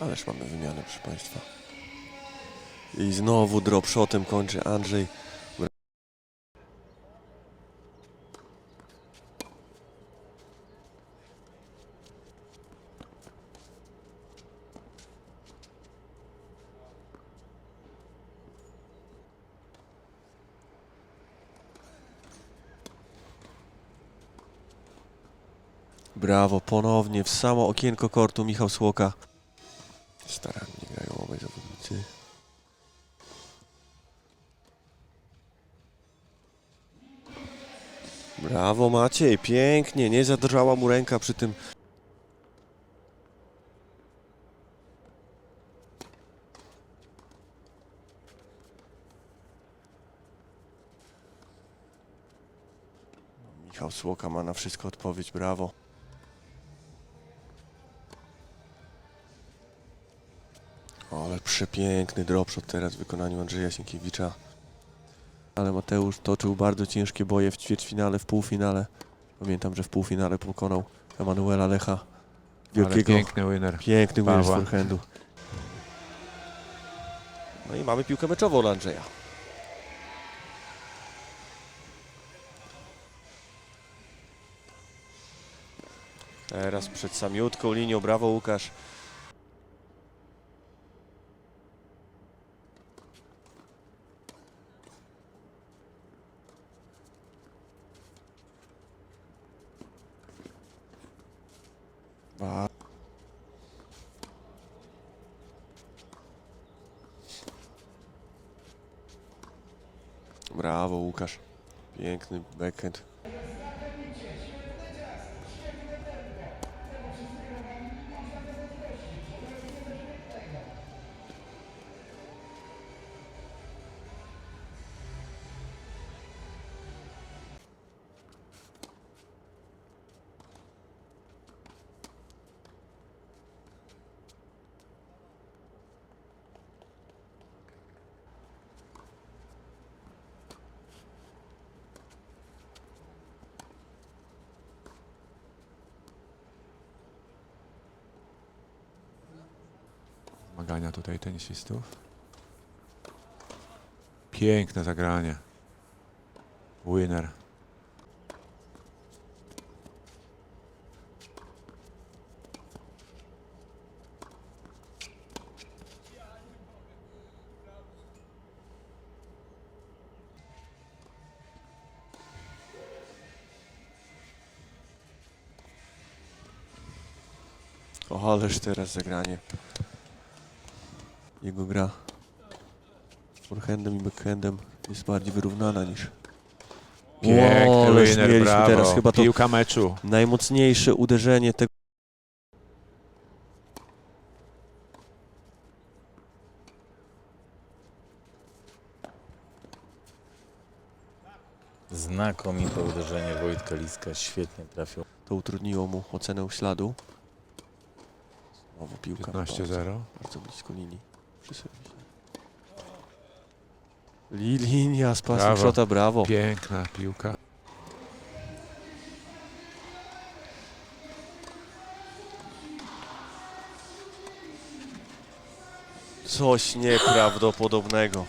Ależ mamy wymianę, proszę Państwa. I znowu dropshotem kończy Andrzej. Brawo, ponownie w samo okienko kortu Michał Słoka. Brawo Maciej, pięknie, nie zadrżała mu ręka przy tym. Michał Słoka ma na wszystko odpowiedź, brawo. Ale przepiękny dropshot teraz w wykonaniu Andrzeja Sienkiewicza. Ale Mateusz toczył bardzo ciężkie boje w ćwierćfinale, w półfinale. Pamiętam, że w półfinale pokonał Emanuela Lecha. Ale Wielkiego, piękny winner. piękny winner z forehandu. No i mamy piłkę meczową dla Andrzeja. Teraz przed samiutką linią, brawo Łukasz. Ba- Brawo Łukasz. Piękny backhand. Zmagania tutaj tenisistów. Piękne zagranie. Winner. O, ależ teraz zagranie. Jego gra forehandem i backhandem jest bardziej wyrównana niż Piękny O, ależ winner, mieliśmy brawo. teraz chyba to Piłka meczu. najmocniejsze uderzenie tego. Znakomite uderzenie Wojtka Liska, świetnie trafił. To utrudniło mu ocenę śladu. Znowu piłka. bardzo- 15-0. Bardzo blisko linii. Li, linia z passing Brawo. shota, brawo. Piękna piłka. Coś nieprawdopodobnego.